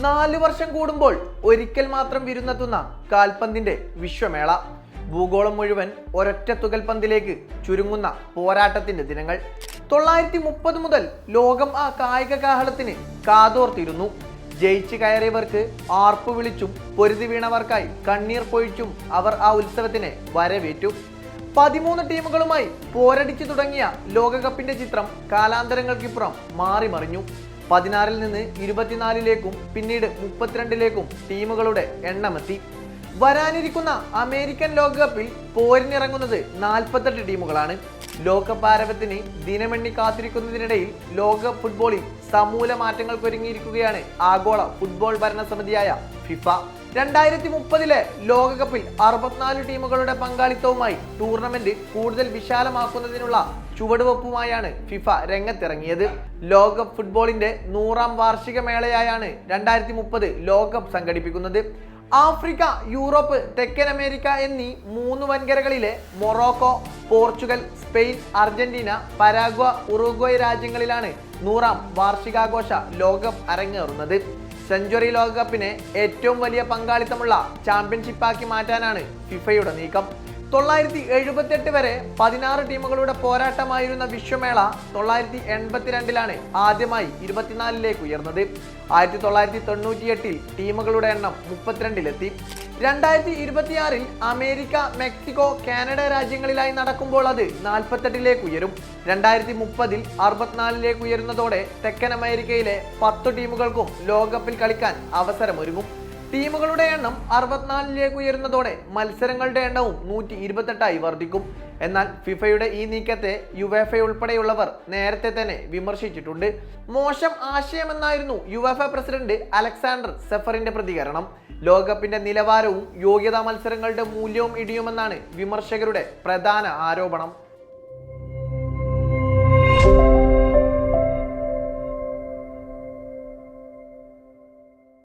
നാല് വർഷം കൂടുമ്പോൾ ഒരിക്കൽ മാത്രം വിരുന്നെത്തുന്ന കാൽപന്തിന്റെ വിശ്വമേള. ഭൂഗോളം മുഴുവൻ ഒരൊറ്റ തുകൽപന്തിലേക്ക് ചുരുങ്ങുന്ന പോരാട്ടത്തിന്റെ ദിനങ്ങൾ. തൊള്ളായിരത്തി മുപ്പത് മുതൽ ലോകം ആ കായിക കാഹളത്തിന് കാതോർത്തിരുന്നു. ജയിച്ചു കയറിയവർക്ക് ആർപ്പു വിളിച്ചും പൊരുതി വീണവർക്കായി കണ്ണീർ പൊഴിച്ചും അവർ ആ ഉത്സവത്തിനെ വരവേറ്റു. പതിമൂന്ന് ടീമുകളുമായി പോരടിച്ചു തുടങ്ങിയ ലോകകപ്പിന്റെ ചിത്രം കാലാന്തരങ്ങൾക്കിപ്പുറം മാറി മറിഞ്ഞു പതിനാറിൽ നിന്ന് ഇരുപത്തിനാലിലേക്കും പിന്നീട് മുപ്പത്തിരണ്ടിലേക്കും ടീമുകളുടെ എണ്ണമെത്തി. വരാനിരിക്കുന്ന അമേരിക്കൻ ലോകകപ്പിൽ പോരിനിറങ്ങുന്നത് നാൽപ്പത്തെട്ട് ടീമുകളാണ്. ലോകകപ്പ് ആരവത്തിന് ദിനമെണ്ണി കാത്തിരിക്കുന്നതിനിടയിൽ ലോക ഫുട്ബോളിൽ സമൂല മാറ്റങ്ങൾക്കൊരുങ്ങിയിരിക്കുകയാണ് ആഗോള ഫുട്ബോൾ ഭരണസമിതിയായ ഫിഫ. രണ്ടായിരത്തി മുപ്പതിലെ ലോകകപ്പിൽ അറുപത്തിനാല് ടീമുകളുടെ പങ്കാളിത്തവുമായി ടൂർണമെന്റ് കൂടുതൽ വിശാലമാക്കുന്നതിനുള്ള ചുവടുവെപ്പുമായാണ് ഫിഫ രംഗത്തിറങ്ങിയത്. ലോകകപ്പ് ഫുട്ബോളിന്റെ നൂറാം വാർഷിക മേളയായാണ് രണ്ടായിരത്തി മുപ്പത് ലോകകപ്പ് സംഘടിപ്പിക്കുന്നത്. ആഫ്രിക്ക യൂറോപ്പ് തെക്കൻ അമേരിക്ക എന്നീ മൂന്ന് വൻകരകളിലെ Morocco Portugal Spain Argentina Paraguay Uruguay രാജ്യങ്ങളിലാണ് നൂറാം വാർഷികാഘോഷ ലോകകപ്പ് അരങ്ങേറുന്നത്. സെഞ്ചുറി ലോകകപ്പിനെ ഏറ്റവും വലിയ പങ്കാളിത്തമുള്ള ചാമ്പ്യൻഷിപ്പാക്കി മാറ്റാനാണ് ഫിഫയുടെ നീക്കം. തൊള്ളായിരത്തി എഴുപത്തെട്ട് വരെ പതിനാറ് ടീമുകളുടെ പോരാട്ടമായിരുന്ന വിശ്വമേള തൊള്ളായിരത്തി എൺപത്തിരണ്ടിലാണ് ആദ്യമായി ഇരുപത്തിനാലിലേക്ക് ഉയർന്നത്. ആയിരത്തി തൊള്ളായിരത്തി തൊണ്ണൂറ്റിയെട്ടിൽ ടീമുകളുടെ എണ്ണം മുപ്പത്തിരണ്ടിലെത്തി. രണ്ടായിരത്തി ഇരുപത്തിയാറിൽ അമേരിക്ക മെക്സിക്കോ കാനഡ രാജ്യങ്ങളിലായി നടക്കുമ്പോൾ അത് നാൽപ്പത്തെട്ടിലേക്ക് ഉയരും. രണ്ടായിരത്തി മുപ്പതിൽ അറുപത്തിനാലിലേക്ക് ഉയരുന്നതോടെ തെക്കൻ അമേരിക്കയിലെ പത്തു ടീമുകൾക്കും ലോകകപ്പിൽ കളിക്കാൻ അവസരമൊരുങ്ങും. ടീമുകളുടെ എണ്ണം അറുപത്തിനാലിലേക്ക് ഉയരുന്നതോടെ മത്സരങ്ങളുടെ എണ്ണവും നൂറ്റി ഇരുപത്തെട്ടായി വർദ്ധിക്കും. എന്നാൽ ഫിഫയുടെ ഈ നീക്കത്തെ യുവേഫ ഉൾപ്പെടെയുള്ളവർ നേരത്തെ തന്നെ വിമർശിച്ചിട്ടുണ്ട്. മോശം ആശയമെന്നായിരുന്നു യുവേഫ പ്രസിഡന്റ് അലക്സാണ്ടർ സെഫറിന്റെ പ്രതികരണം. ലോകകപ്പിന്റെ നിലവാരവും യോഗ്യതാ മത്സരങ്ങളുടെ മൂല്യവും ഇടിയുമെന്നാണ് വിമർശകരുടെ പ്രധാന ആരോപണം.